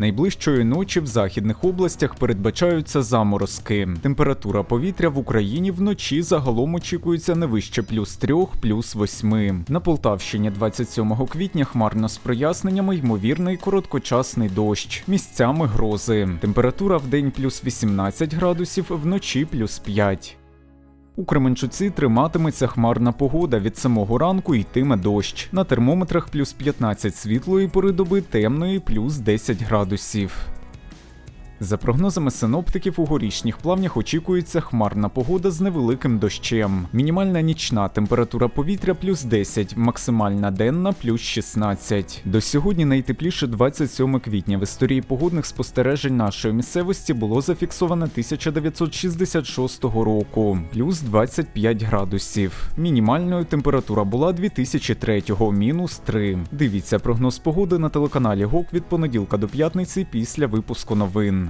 Найближчої ночі в західних областях передбачаються заморозки. Температура повітря в Україні вночі загалом очікується не вище плюс 3, плюс 8. На Полтавщині 27 квітня хмарно з проясненнями ймовірний короткочасний дощ. Місцями грози. Температура в день плюс 18 градусів, вночі плюс 5. У Кременчуці триматиметься хмарна погода. Від самого ранку йтиме дощ. На термометрах плюс 15 світлої пори доби, темної плюс 10 градусів. За прогнозами синоптиків, у горішніх плавнях очікується хмарна погода з невеликим дощем. Мінімальна нічна температура повітря плюс 10, максимальна денна плюс 16. До сьогодні найтепліше 27 квітня в історії погодних спостережень нашої місцевості було зафіксовано 1966 року, плюс 25 градусів. Мінімальною температура була 2003, мінус 3. Дивіться прогноз погоди на телеканалі ГОК від понеділка до п'ятниці після випуску новин.